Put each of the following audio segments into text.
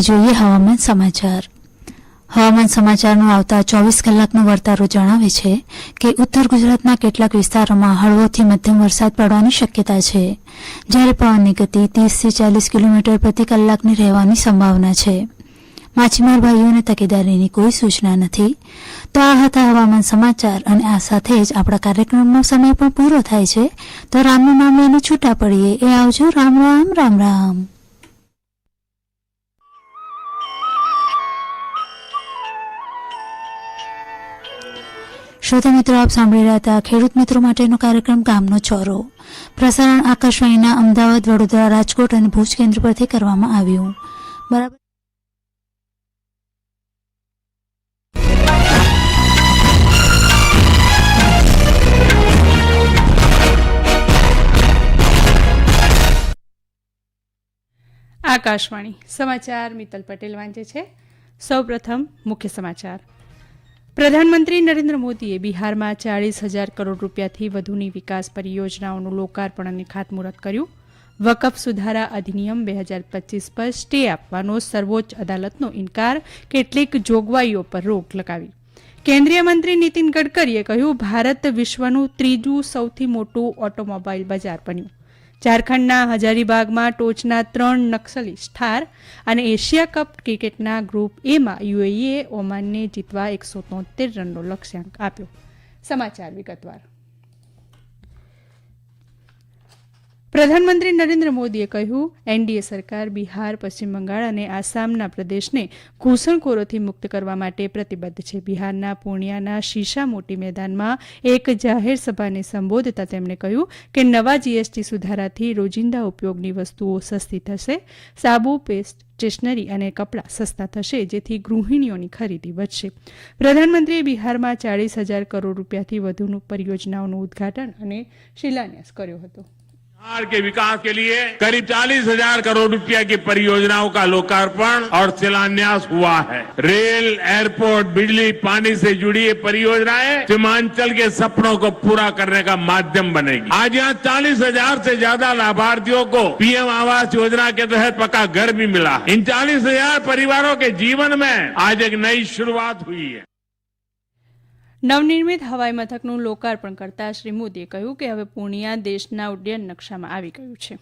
જોઈએ હવામાન સમાચાર. હવામાન સમાચારનો આવતા ચોવીસ કલાકનો વર્તારો જણાવે છે કે ઉત્તર ગુજરાતના કેટલાક વિસ્તારોમાં હળવોથી મધ્યમ વરસાદ પડવાની શક્યતા છે, જ્યારે પવનની ગતિ ત્રીસથી ચાલીસ કિલોમીટર પ્રતિ કલાકની રહેવાની સંભાવના છે. માછીમાર ભાઈઓને તકેદારીની કોઈ સૂચના નથી. તો આ હતા હવામાન સમાચાર અને આ સાથે જ આપણા કાર્યક્રમનો સમય પણ પૂરો થાય છે. તો રામનું નામ લઈને છૂટા પડીએ. એ આવજો. રામ રામ રામ રામ. શ્રોતા મિત્રો, આપ સાંભળી રહ્યા હતા ખેડૂત મિત્રો માટેનો કાર્યક્રમ ગામનો ચોરો. પ્રસારણ આકાશવાણીના અમદાવાદ, વડોદરા, રાજકોટ અને ભુજ કેન્દ્ર પરથી કરવામાં આવ્યું. બરાબર. આકાશવાણી સમાચાર મિત્તલ પટેલ વાંચે છે. સૌપ્રથમ મુખ્ય સમાચાર. પ્રધાનમંત્રી નરેન્દ્ર મોદીએ બિહારમાં ચાળીસ હજાર કરોડ રૂપિયાથી વધુની વિકાસ પરિયોજનાઓનું લોકાર્પણ અને ખાતમુહૂર્ત કર્યું. વકફ સુધારા અધિનિયમ બે હજાર પચીસ પર સ્ટે આપવાનો સર્વોચ્ચ અદાલતનો ઇનકાર કેટલીક જોગવાઈઓ પર રોક લગાવી. કેન્દ્રીય મંત્રી નીતિન ગડકરીએ કહ્યું, ભારત વિશ્વનું ત્રીજું સૌથી મોટું ઓટોમોબાઈલ બજાર બન્યું. ઝારખંડના હજારીબાગમાં ટોચના ત્રણ નક્સલી ઠાર અને એશિયા કપ ક્રિકેટના ગ્રુપ એમાં યુએઈએ ઓમાનને જીતવા એકસો તોતેર રનનો લક્ષ્યાંક આપ્યો. સમાચાર વિગતવાર. પ્રધાનમંત્રી નરેન્દ્ર મોદીએ કહ્યું, એનડીએ સરકાર બિહાર, પશ્ચિમ બંગાળ અને આસામના પ્રદેશને ઘૂસણખોરોથી મુક્ત કરવા માટે પ્રતિબદ્ધ છે. બિહારના પૂર્ણિયાના શીશા મોટી મેદાનમાં એક જાહેર સભાને સંબોધતા તેમણે કહ્યું કે નવા જીએસટી સુધારાથી રોજિંદા ઉપયોગની વસ્તુઓ સસ્તી થશે, સાબુ, પેસ્ટ, સ્ટેશનરી અને કપડાં સસ્તા થશે, જેથી ગૃહિણીઓની ખરીદી વધશે. પ્રધાનમંત્રીએ બિહારમાં ચાળીસ હજાર કરોડ રૂપિયાથી વધુનું પરિયોજનાઓનું ઉદ્ઘાટન અને શિલાન્યાસ કર્યો હતો. बिहार के विकास के लिए करीब चालीस हज़ार करोड़ रुपया की परियोजनाओं का लोकार्पण और शिलान्यास हुआ है। रेल, एयरपोर्ट, बिजली, पानी से जुड़ी ये परियोजनाएँ सीमांचल के सपनों को पूरा करने का माध्यम बनेगी। आज यहाँ चालीस हज़ार से ज़्यादा लाभार्थियों को पीएम आवास योजना के तहत पक्का घर भी मिला इन चालीस हज़ार परिवारों के जीवन में आज एक नई शुरुआत हुई है। નવનિર્મિત હવાઈ મથકનું લોકાર્પણ કરતા શ્રી મોદીએ કહ્યું કે હવે પૂર્ણિયા દેશના ઉડ્ડયન નકશામાં આવી ગયું છે.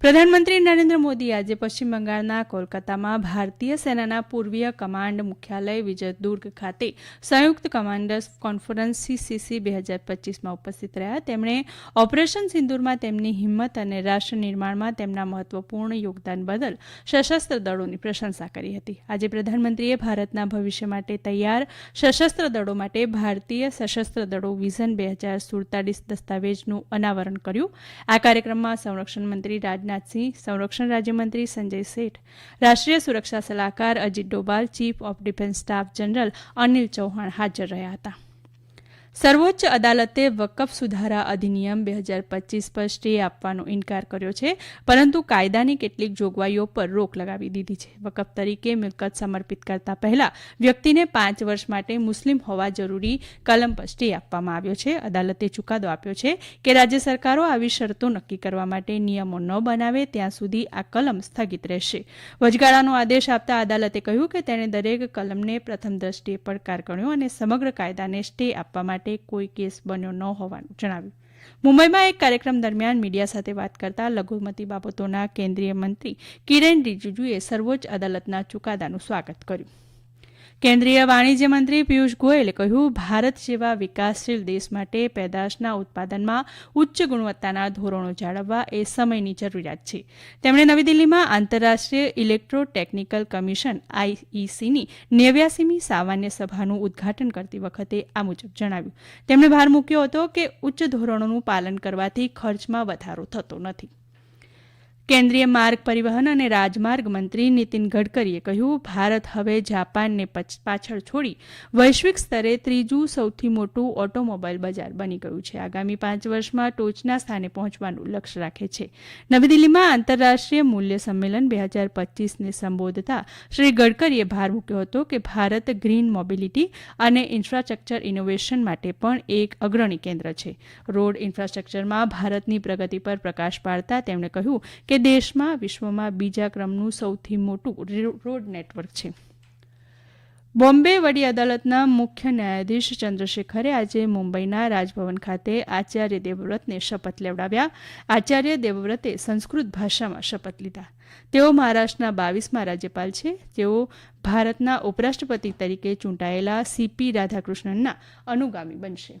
પ્રધાનમંત્રી નરેન્દ્ર મોદી આજે પશ્ચિમ બંગાળના કોલકાતામાં ભારતીય સેનાના પૂર્વીય કમાન્ડ મુખ્યાલય વિજય દુર્ગ ખાતે સંયુક્ત કમાન્ડર્સ કોન્ફરન્સ સીસીસી બે હજાર પચીસમાં ઉપસ્થિત રહ્યા. તેમણે ઓપરેશન સિંદુરમાં તેમની હિંમત અને રાષ્ટ્ર નિર્માણમાં તેમના મહત્વપૂર્ણ યોગદાન બદલ સશસ્ત્ર દળોની પ્રશંસા કરી હતી. આજે પ્રધાનમંત્રીએ ભારતના ભવિષ્ય માટે તૈયાર સશસ્ત્ર દળો માટે ભારતીય સશસ્ત્ર દળો વિઝન બે હજાર સુડતાલીસ દસ્તાવેજનું અનાવરણ કર્યું. આ કાર્યક્રમમાં સંરક્ષણ મંત્રી રાજનાથ રાજનાથસિંહ સંરક્ષણ રાજ્યમંત્રી સંજય શેઠ, રાષ્ટ્રીય સુરક્ષા સલાહકાર Ajit Doval, chief of defence staff general Anil Chauhan હાજર રહ્યા હતા. સર્વોચ્ચ અદાલતે વકફ સુધારા અધિનિયમ બે હજાર પચીસ પર સ્ટે આપવાનો ઇનકાર કર્યો છે, પરંતુ કાયદાની કેટલીક જોગવાઈઓ પર રોક લગાવી દીધી છે. વકફ તરીકે મિલકત સમર્પિત કરતા પહેલા વ્યક્તિને પાંચ વર્ષ માટે મુસ્લિમ હોવા જરૂરી કલમ પર સ્ટે આપવામાં આવ્યો છે. અદાલતે ચુકાદો આપ્યો છે કે રાજ્ય સરકારો આવી શરતો નક્કી કરવા માટે નિયમો ન બનાવે, ત્યાં સુધી આ કલમ સ્થગિત રહેશે. વચગાળાનો આદેશ આપતા અદાલતે કહ્યું કે તેણે દરેક કલમને પ્રથમ દ્રષ્ટિએ પડકાર ગણ્યો અને સમગ્ર કાયદાને સ્ટે આપવા માટે કોઈ કેસ બન્યો ન હોવાનું જણાવ્યું. મુંબઈમાં એક કાર્યક્રમ દરમિયાન મીડિયા સાથે વાત કરતા લઘુમતી બાબતોના કેન્દ્રીય મંત્રી કિરેન રિજિજુએ સર્વોચ્ચ અદાલતના ચુકાદાનું સ્વાગત કર્યું. કેન્દ્રીય વાણિજ્ય મંત્રી પિયુષ ગોયલે કહ્યું, ભારત જેવા વિકાસશીલ દેશ માટે પેદાશના ઉત્પાદનમાં ઉચ્ચ ગુણવત્તાના ધોરણો જાળવવા એ સમયની જરૂરિયાત છે. તેમણે નવી દિલ્હીમાં આંતરરાષ્ટ્રીય ઇલેક્ટ્રો ટેકનિકલ કમિશન આઈઈસીની નેવ્યાસીમી સામાન્ય સભાનું ઉદ્ઘાટન કરતી વખતે આ મુજબ જણાવ્યું. તેમણે ભાર મૂક્યો હતો કે ઉચ્ચ ધોરણોનું પાલન કરવાથી ખર્ચમાં વધારો થતો નથી. કેન્દ્રીય માર્ગ પરિવહન અને રાજમાર્ગ મંત્રી નીતિન ગડકરીએ કહ્યું, ભારત હવે જાપાનને પાછળ છોડી વૈશ્વિક સ્તરે ત્રીજું સૌથી મોટું ઓટોમોબાઈલ બજાર બની ગયું છે. આગામી પાંચ વર્ષમાં ટોચના સ્થાને પહોંચવાનું લક્ષ્ય રાખે છે. નવી દિલ્હીમાં આંતરરાષ્ટ્રીય મૂલ્ય સંમેલન બે હજાર પચીસને સંબોધતા શ્રી ગડકરીએ ભાર મૂક્યો હતો કે ભારત ગ્રીન મોબિલિટી અને ઇન્ફ્રાસ્ટ્રક્ચર ઇનોવેશન માટે પણ એક અગ્રણી કેન્દ્ર છે. રોડ ઇન્ફ્રાસ્ટ્રક્ચરમાં ભારતની પ્રગતિ પર પ્રકાશ પાડતા તેમણે કહ્યું કે દેશમાં, વિશ્વમાં બીજા ક્રમનું સૌથી મોટું રોડ નેટવર્ક છે. બોમ્બે વડી અદાલતના મુખ્ય ન્યાયાધીશ ચંદ્રશેખરે આજે મુંબઈના રાજભવન ખાતે આચાર્ય દેવવ્રતને શપથ લેવડાવ્યા. આચાર્ય દેવવ્રતે સંસ્કૃત ભાષામાં શપથ લીધા. તેઓ મહારાષ્ટ્રના બાવીસમાં રાજ્યપાલ છે. તેઓ ભારતના ઉપરાષ્ટ્રપતિ તરીકે ચૂંટાયેલા સીપી રાધાકૃષ્ણનના અનુગામી બનશે.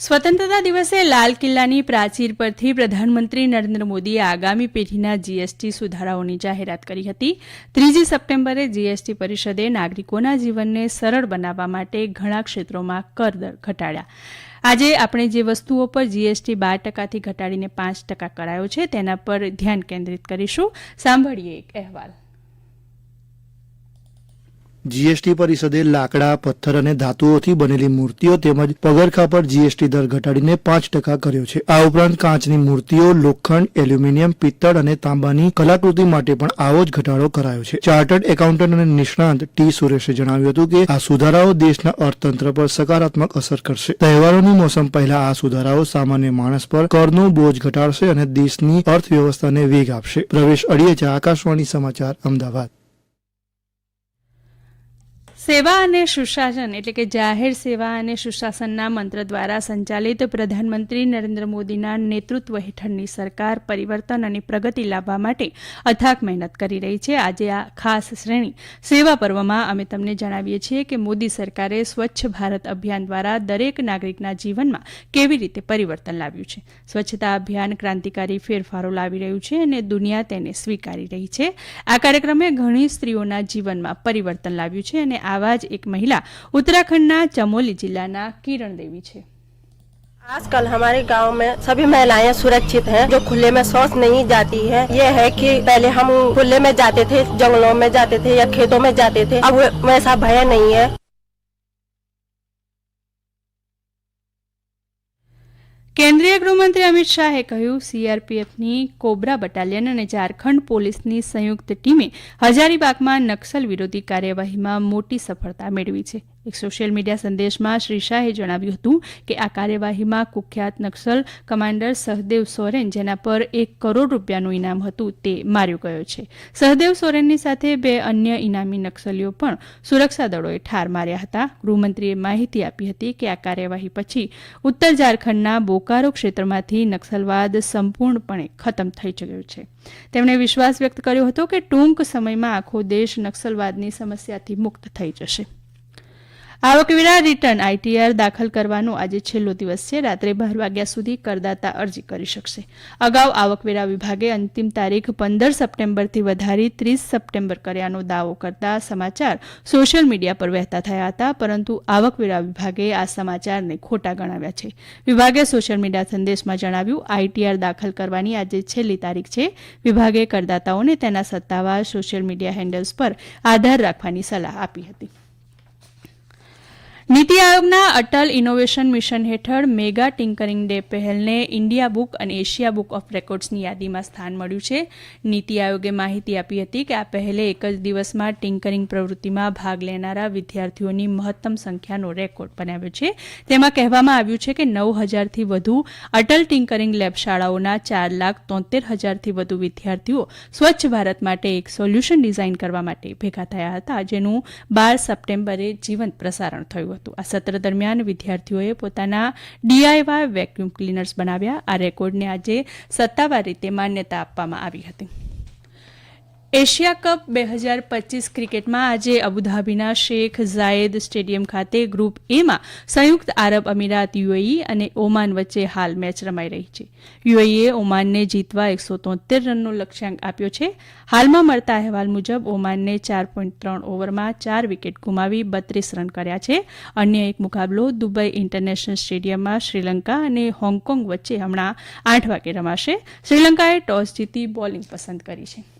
સ્વતંત્રતા દિવસે લાલ કિલ્લાની પ્રાચીર પરથી પ્રધાનમંત્રી નરેન્દ્ર મોદીએ આગામી પેઢીના જીએસટી સુધારાઓની જાહેરાત કરી હતી. ત્રીજી સપ્ટેમ્બરે જીએસટી પરિષદે નાગરિકોના જીવનને સરળ બનાવવા માટે ઘણા ક્ષેત્રોમાં કરદર ઘટાડ્યા. આજે આપણે જે વસ્તુઓ પર જીએસટી બાર ટકાથી ઘટાડીને પાંચ ટકા કરાયો છે તેના પર ધ્યાન કેન્દ્રિત કરીશું. સાંભળીએ એક અહેવાલ. જીએસટી પરિષદે લાકડા, પથ્થર અને ધાતુઓથી બનેલી મૂર્તિઓ તેમજ પગરખા પર જીએસટી દર ઘટાડીને પાંચ ટકા કર્યો છે. આ ઉપરાંત કાચની મૂર્તિઓ, લોખંડ, એલ્યુમિનિયમ, પિત્તળ અને તાંબાની કલાકૃતિ માટે પણ આવો જ ઘટાડો કરાયો છે. ચાર્ટર્ડ એકાઉન્ટન્ટ અને નિષ્ણાંત ટી. સુરેશે જણાવ્યું હતું કે આ સુધારાઓ દેશના અર્થતંત્ર પર સકારાત્મક અસર કરશે. તહેવારોની મોસમ પહેલા આ સુધારાઓ સામાન્ય માણસ પર કરનો બોજ ઘટાડશે અને દેશની અર્થવ્યવસ્થાને વેગ આપશે. પ્રવેશ અડીએ છે, આકાશવાણી સમાચાર, અમદાવાદ. સેવા અને સુશાસન, એટલે કે જાહેર સેવા અને સુશાસનના મંત્ર દ્વારા સંચાલિત પ્રધાનમંત્રી નરેન્દ્ર મોદીના નેતૃત્વ હેઠળની સરકાર પરિવર્તન અને પ્રગતિ લાવવા માટે અથાક મહેનત કરી રહી છે. આજે આ ખાસ શ્રેણી સેવા પર્વમાં અમે તમને જણાવીએ છીએ કે મોદી સરકારે સ્વચ્છ ભારત અભિયાન દ્વારા દરેક નાગરિકના જીવનમાં કેવી રીતે પરિવર્તન લાવ્યું છે. સ્વચ્છતા અભિયાન ક્રાંતિકારી ફેરફારો લાવી રહ્યું છે અને દુનિયા તેને સ્વીકારી રહી છે. આ કાર્યક્રમે ઘણી સ્ત્રીઓના જીવનમાં પરિવર્તન લાવ્યું છે અને આવા જ એક મહિલા ઉત્તરાખંડના ચમોલી જિલ્લાના કિરણ દેવી છે आजकल हमारे गांव में सभी महिलाएं सुरक्षित हैं जो खुले में शौच नहीं जाती है ये है कि पहले हम खुले में जाते थे जंगलों में जाते थे या खेतों में जाते थे अब वैसा भय नहीं है કેન્દ્રીય ગૃહમંત્રી અમિત શાહે કહ્યું સીઆરપીએફની કોબ્રા બટાલિયન અને ઝારખંડ પોલીસની સંયુક્ત ટીમે હજારીબાગમાં નક્સલ વિરોધી કાર્યવાહીમાં મોટી સફળતા મેળવી છે. એક સોશિયલ મીડિયા સંદેશમાં શ્રી શાહે જણાવ્યું હતું કે આ કાર્યવાહીમાં કુખ્યાત નક્સલ કમાન્ડર સહદેવ સોરેન, જેના પર એક કરોડ રૂપિયાનું ઇનામ હતું તે માર્યો ગયો છે. સહદેવ સોરેનની સાથે બે અન્ય ઇનામી નક્સલીઓ પણ સુરક્ષા દળોએ ઠાર માર્યા હતા. ગૃહમંત્રીએ માહિતી આપી હતી કે આ કાર્યવાહી પછી ઉત્તર ઝારખંડના બોકારો ક્ષેત્રમાંથી નક્સલવાદ સંપૂર્ણપણે ખતમ થઈ ચૂક્યો છે. તેમણે વિશ્વાસ વ્યક્ત કર્યો હતો કે ટૂંક સમયમાં આખો દેશ નક્સલવાદની સમસ્યાથી મુક્ત થઈ જશે. આવકવેરા રિટર્ન આઈટીઆર દાખલ કરવાનો આજે છેલ્લો દિવસ છે. રાત્રે બાર વાગ્યા સુધી કરદાતા અરજી કરી શકશે. અગાઉ આવકવેરા વિભાગે અંતિમ તારીખ પંદર સપ્ટેમ્બરથી વધારી ત્રીસ સપ્ટેમ્બર કર્યાનો દાવો કરતા સમાચાર સોશિયલ મીડિયા પર વહેતા થયા હતા, પરંતુ આવકવેરા વિભાગે આ સમાચારને ખોટા ગણાવ્યા છે. વિભાગે સોશિયલ મીડિયા સંદેશમાં જણાવ્યું આઈટીઆર દાખલ કરવાની આજે છેલ્લી તારીખ છે. વિભાગે કરદાતાઓને તેના સત્તાવાર સોશિયલ મીડિયા હેન્ડલ્સ પર આધાર રાખવાની સલાહ આપી હતી. નીતિ આયોગના અટલ ઇનોવેશન મિશન હેઠળ મેગા ટિંકરિંગ ડે પહેલને ઇન્ડિયા બુક અને એશિયા બુક ઓફ રેકોર્ડ્સની યાદીમાં સ્થાન મળ્યું છે. નીતિ આયોગે માહિતી આપી હતી કે આ પહેલે એક જ દિવસમાં ટિંકરિંગ પ્રવૃત્તિમાં ભાગ લેનારા વિદ્યાર્થીઓની મહત્તમ સંખ્યાનો રેકોર્ડ બનાવ્યો છે. તેમાં કહેવામાં આવ્યું છે કે નવ હજારથી વધુ અટલ ટિંકરિંગ લેબ શાળાઓના ચાર લાખ તોતેર હજારથી વધુ વિદ્યાર્થીઓ સ્વચ્છ ભારત માટે એક સોલ્યુશન ડિઝાઇન કરવા માટે ભેગા થયા હતા, જેનું બાર સપ્ટેમ્બરે જીવંત પ્રસારણ થયું હતું. આ સત્ર દરમિયાન વિદ્યાર્થીઓએ પોતાના ડીઆઈવાય વેક્યુમ ક્લીનર્સ બનાવ્યા. આ રેકોર્ડને આજે સત્તાવાર રીતે માન્યતા આપવામાં આવી હતી. એશિયા કપ બે હજાર પચીસ ક્રિકેટમાં આજે અબુધાબીના શેખ ઝાયેદ સ્ટેડિયમ ખાતે ગ્રુપ એમાં સંયુક્ત આરબ અમીરાત યુએઈ અને ઓમાન વચ્ચે હાલ મેચ રમાઈ રહી છે. યુએઈએ ઓમાનને જીતવા એકસો તોતેર રનનો લક્ષ્યાંક આપ્યો છે. હાલમાં મળતા અહેવાલ મુજબ ઓમાનને ચાર પોઈન્ટ ત્રણ ઓવરમાં ચાર વિકેટ ગુમાવી બત્રીસ રન કર્યા છે. અન્ય એક મુકાબલો દુબઈ ઇન્ટરનેશનલ સ્ટેડિયમમાં શ્રીલંકા અને હોંગકોંગ વચ્ચે હમણાં આઠ વાગે રમાશે. શ્રીલંકાએ ટોસ જીતી બોલિંગ પસંદ કરી છે.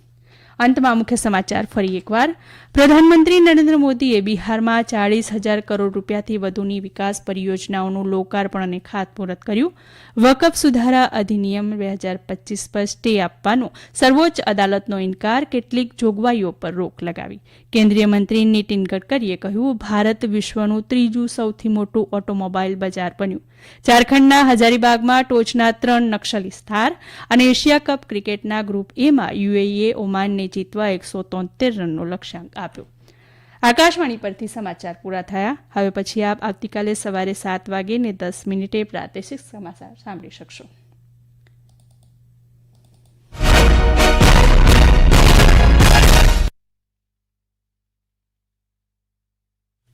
અંતમાં મુખ્ય સમાચાર ફરી એકવાર. પ્રધાનમંત્રી નરેન્દ્ર મોદીએ બિહારમાં ચાળીસ હજાર કરોડ રૂપિયાથી વધુની વિકાસ પરિયોજનાઓનું લોકાર્પણ અને ખાતમુહૂર્ત કર્યું. વકફ સુધારા અધિનિયમ બે હજાર પચીસ પર સ્ટે આપવાનો સર્વોચ્ચ અદાલતનો ઇનકાર, કેટલીક જોગવાઈઓ પર રોક લગાવી. કેન્દ્રીય મંત્રી નીતિન ગડકરીએ કહ્યું, ભારત વિશ્વનું ત્રીજું સૌથી મોટું ઓટોમોબાઈલ બજાર બન્યું. ઝારખંડના હજારીબાગમાં ટોચના ત્રણ નક્સલી સ્થાર અને એશિયા કપ ક્રિકેટના ગ્રુપ એમાં યુએઈએ, ઓમાનને જીતવા એકસો તોતેર રનનો લક્ષ્યાંક આપ્યો. આકાશવાણી પરથી સમાચાર પૂરા થયા. હવે પછી આપ આવતીકાલે સવારે સાત વાગે ને દસ મિનિટે પ્રાદેશિક સમાચાર સાંભળી શકશો.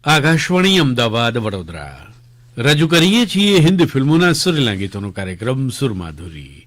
આકાશવાણી અમદાવાદ, વડોદરા. રજૂ કરીએ છીએ હિન્દી ફિલ્મોના સુરેલા ગીતોનો કાર્યક્રમ સુરમાધુરી.